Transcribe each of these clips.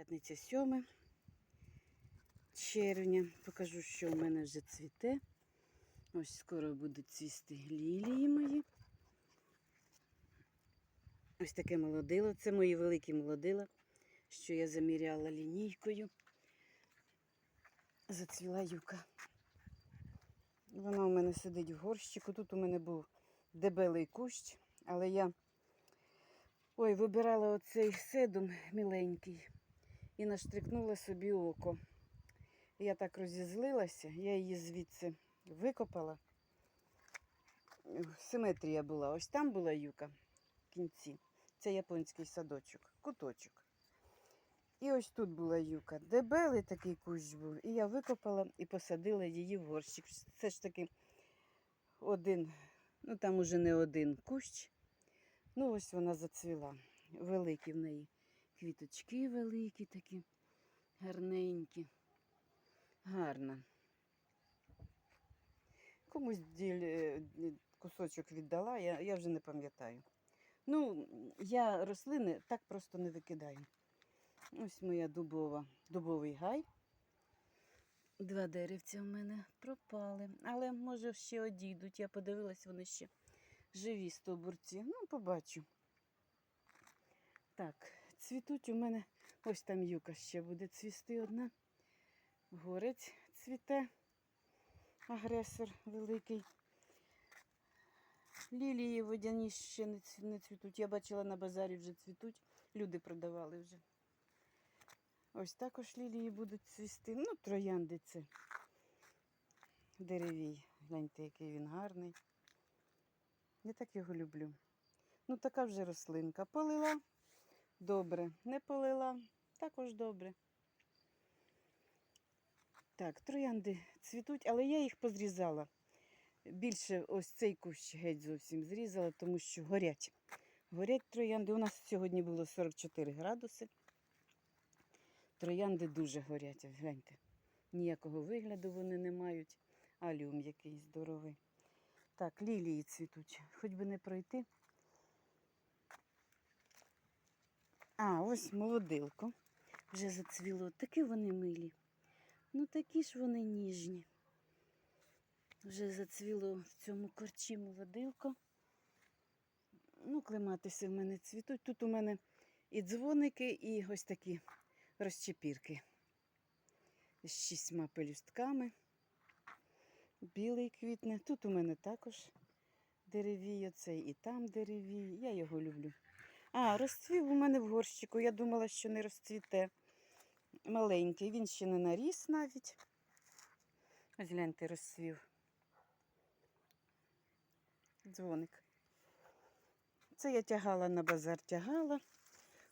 П'ятниця 7 червня. Покажу, що у мене вже цвіте. Ось скоро будуть цвісти лілії мої. Ось таке молодило. Це мої великі молодила, що я заміряла лінійкою. Зацвіла юка. Вона у мене сидить в горщику. Тут у мене був дебелий кущ, але я ой, вибирала оцей седум міленький і наштрикнула собі око. Я так розізлилася, я її звідси викопала. Симетрія була. Ось там була юка в кінці. Це японський садочок, куточок. І ось тут була юка. Дебелий такий кущ був. І я викопала і посадила її в горщик. Це ж таки один, ну там уже не один кущ. Ну, ось вона зацвіла. Великі в неї квіточки великі такі, гарненькі. Гарна. Комусь діль, е, кусочок віддала, я, я вже не пам'ятаю. Ну, я рослини так просто не викидаю. Ось моя дубова, дубовий гай. Два деревця в мене пропали. Але може ще одійдуть. Я подивилась, вони ще живі стовбурці. Ну, побачу. Так, цвітуть у мене. Ось там юка ще буде цвісти одна. Горець цвіте, агресор великий. Лілії водяні ще не цвітуть. Я бачила на базарі вже цвітуть. Люди продавали вже. Ось також лілії будуть цвісти. Ну, троянди це. Деревій. Гляньте, який він гарний. Я так його люблю. Ну, така вже рослинка. Полила добре. Не полила також добре. Так, троянди цвітуть, але я їх позрізала. Більше ось цей кущ геть зовсім зрізала, тому що горять. Горять троянди. У нас сьогодні було 44 градуси. Троянди дуже горять, гляньте. Ніякого вигляду вони не мають. Аліум який здоровий. Так, лілії цвітуть. Хоч би не пройти. А, ось молодилко. Вже зацвіло. Такі вони милі. Ну такі ж вони ніжні. Вже зацвіло в цьому корчі молодилко. Ну, клематиси в мене цвітуть. Тут у мене і дзвоники, і ось такі розчепірки з шістьма пелюстками. Білий квітне. Тут у мене також деревій, оцей і там деревій. Я його люблю. А, розцвів у мене в горщику. Я думала, що не розцвіте. Маленький, він ще не наріс навіть. Ось гляньте, розцвів. Дзвоник. Це я тягала на базар, тягала.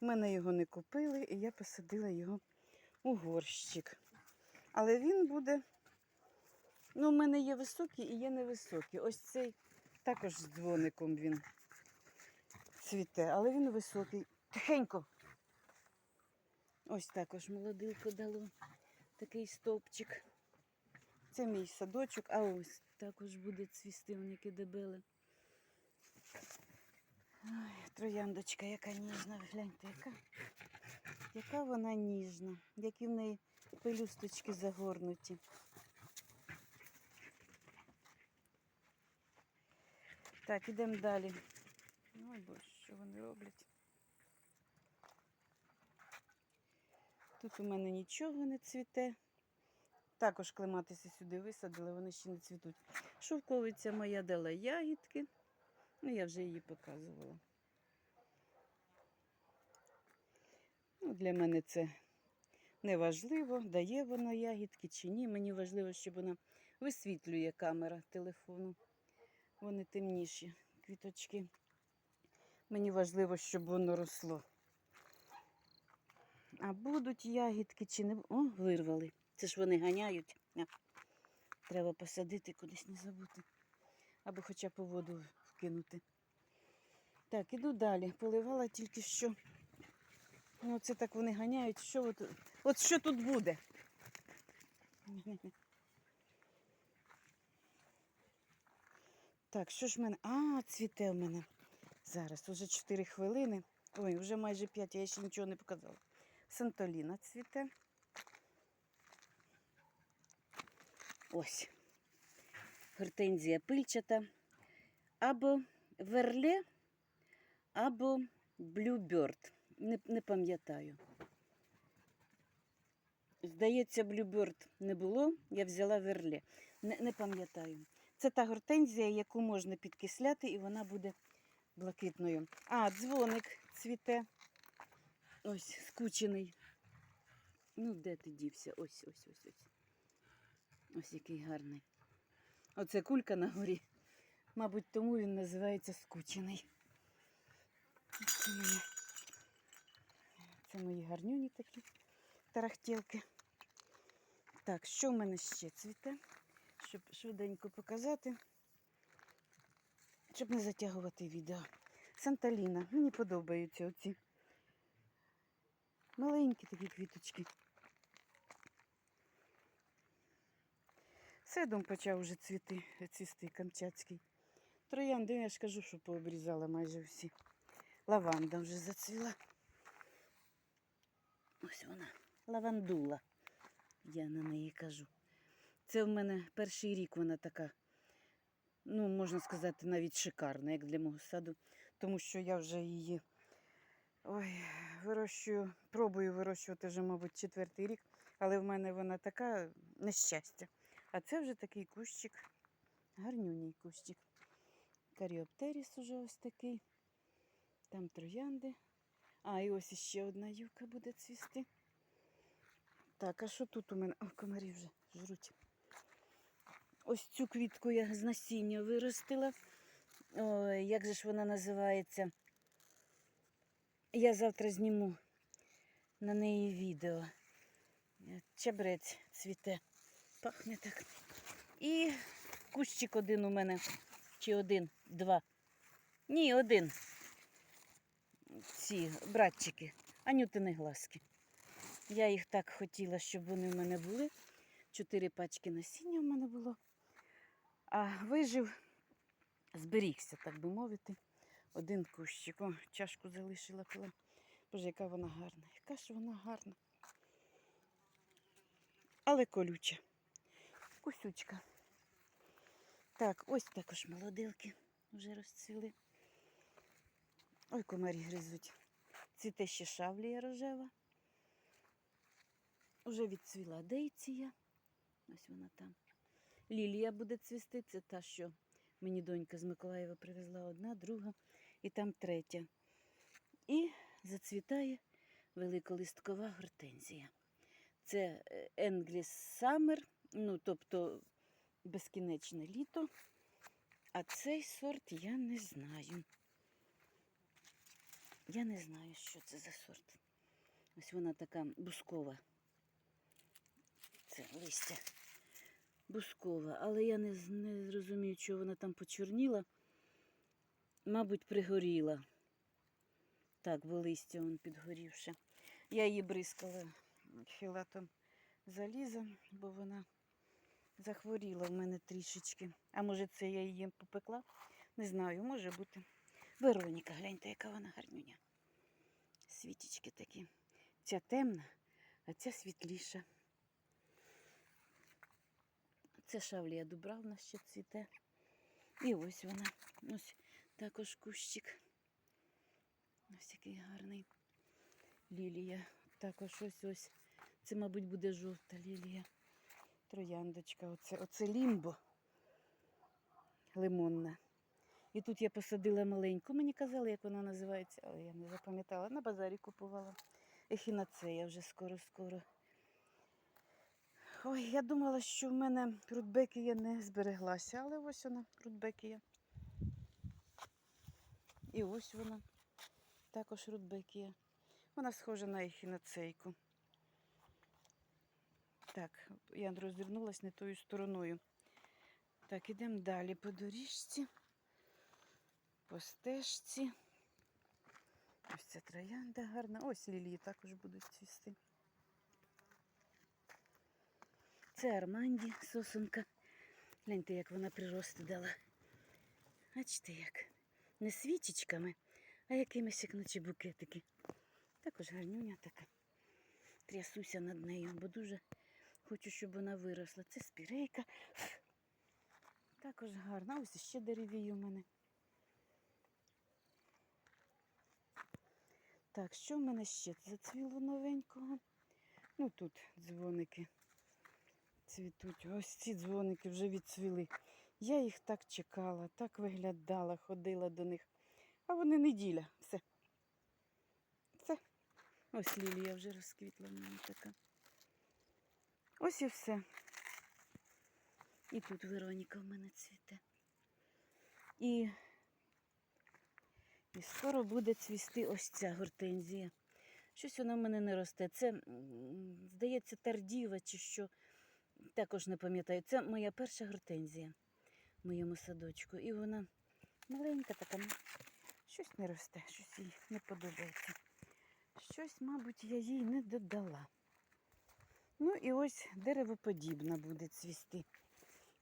У мене його не купили, і я посадила його у горщик. Але він буде. Ну, у мене є високі і є невисокі. Ось цей також з дзвоником він цвіте, але він високий. Тихенько. Ось також молодилко дало такий стовпчик. Це мій садочок, а ось також буде цвісти, он яке дебеле. Ой, трояндочка, яка ніжна, гляньте, яка, яка вона ніжна, які в неї пелюсточки загорнуті. Так, ідемо далі. Ой, боже, що вони роблять. Тут у мене нічого не цвіте. Також клематиси сюди висадили, вони ще не цвітуть. Шовковиця моя дала ягідки. Ну, я вже її показувала. Ну, для мене це не важливо, дає вона ягідки чи ні. Мені важливо, щоб вона висвітлює камера телефону. Вони темніші квіточки. Мені важливо, щоб воно росло. А будуть ягідки чи не О, вирвали. Це ж вони ганяють. Треба посадити кудись не забути. Або хоча б у воду вкинути. Так, іду далі. Поливала тільки що. Ну, це так вони ганяють. Що от, от що тут буде? Так, що ж в мене? А, цвіте в мене. Зараз уже 4 хвилини. Ой, вже майже 5, я ще нічого не показала. Сантоліна цвіте. Ось. Гортензія пильчата. Або верле, або блюберт. Не, не пам'ятаю. Здається, блюберт не було, я взяла верле. Не, не пам'ятаю. Це та гортензія, яку можна підкисляти, і вона буде блакитною. А, дзвоник цвіте. Ось, скучений. Ну, де ти дівся? Ось, ось, ось, ось. Ось який гарний. Оце кулька на горі. Мабуть, тому він називається скучений. Це мої, гарнюні такі тарахтілки. Так, що в мене ще цвіте? Щоб швиденько показати, щоб не затягувати відео. Санталіна. Мені подобаються оці маленькі такі квіточки. Седом почав уже цвіти, цвісти камчатський. Троянди, я ж кажу, що пообрізала майже всі. Лаванда вже зацвіла. Ось вона. Лавандула. Я на неї кажу. Це в мене перший рік вона така, ну, можна сказати, навіть шикарна, як для мого саду, тому що я вже її ой, вирощую, пробую вирощувати вже, мабуть, четвертий рік, але в мене вона така нещастя. А це вже такий кущик, гарнюній кущик. Каріоптеріс уже ось такий. Там троянди. А, і ось іще одна юка буде цвісти. Так, а що тут у мене? О, комарі вже жруть. Ось цю квітку я з насіння виростила. Ой, як же ж вона називається? Я завтра зніму на неї відео. Чебрець цвіте. Пахне так. І кущик один у мене. Чи один, два. Ні, один. Ці братчики. Анютини глазки. Я їх так хотіла, щоб вони в мене були. Чотири пачки насіння в мене було. А вижив, зберігся, так би мовити, один кущик. О, чашку залишила пила. Боже, яка вона гарна, яка ж вона гарна. Але колюча. Кусючка. Так, ось також молодилки вже розцвіли. Ой, комарі гризуть. Цвіте ще шавлія рожева. Уже відцвіла дейція. Ось вона там. Лілія буде цвісти. Це та, що мені донька з Миколаєва привезла одна, друга і там третя. І зацвітає великолисткова гортензія. Це е, English Summer, ну, тобто безкінечне літо. А цей сорт я не знаю. Я не знаю, що це за сорт. Ось вона така бускова. Це листя бускова, але я не, не зрозумію, чого вона там почорніла. Мабуть, пригоріла. Так, бо листя он підгорівше. Я її бризкала філатом заліза, бо вона захворіла в мене трішечки. А може це я її попекла? Не знаю, може бути. Вероніка, гляньте, яка вона гарнюня. Світічки такі. Ця темна, а ця світліша. Це шавлія дубравна ще цвіте. І ось вона. Ось також кущик. Ось який гарний. Лілія. Також ось ось. Це, мабуть, буде жовта лілія. Трояндочка. Оце, оце лімбо лимонна. І тут я посадила маленьку. Мені казали, як вона називається, але я не запам'ятала. На базарі купувала. Ехінацея вже скоро-скоро. Ой, я думала, що в мене рудбекія не збереглася, але ось вона, рудбекія. І ось вона, також рудбекія. Вона схожа на ехінацейку. Так, я розвернулась не тою стороною. Так, ідемо далі по доріжці, по стежці. Ось ця троянда гарна. Ось лілії також будуть цвісти. Це Арманді сосунка. Гляньте, як вона прирости дала. Бачите як? Не свічечками, а якимись як наче букетики. Також гарнюня така. трясуся над нею, бо дуже хочу, щоб вона виросла. Це спірейка. Також гарна. Ось ще деревій у мене. Так, що в мене ще зацвіло новенького? Ну тут дзвоники цвітуть. Ось ці дзвоники вже відцвіли. Я їх так чекала, так виглядала, ходила до них. А вони неділя. Все. Все. Ось лілія вже розквітла в мене така. Ось і все. І тут Вероніка в мене цвіте. І, і скоро буде цвісти ось ця гортензія. Щось вона в мене не росте. Це, здається, тардіва чи що. Також не пам'ятаю. Це моя перша гортензія в моєму садочку. І вона маленька така, ну, щось не росте, щось їй не подобається. Щось, мабуть, я їй не додала. Ну і ось деревоподібна буде цвісти.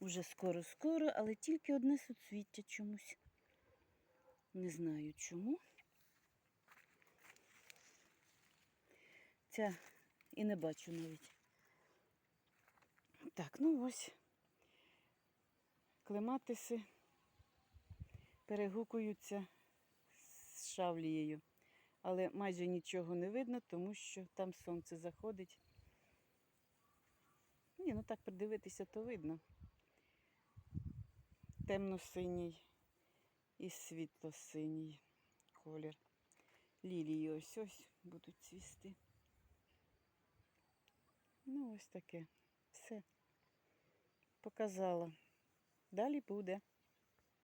Уже скоро-скоро, але тільки одне суцвіття чомусь. Не знаю чому. Ця і не бачу навіть. Так, ну ось клематиси перегукуються з шавлією, але майже нічого не видно, тому що там сонце заходить. Ні, ну так придивитися, то видно. Темно-синій і світло-синій колір. Лілії ось ось будуть цвісти. Ну, ось таке. Показала. Далі буде.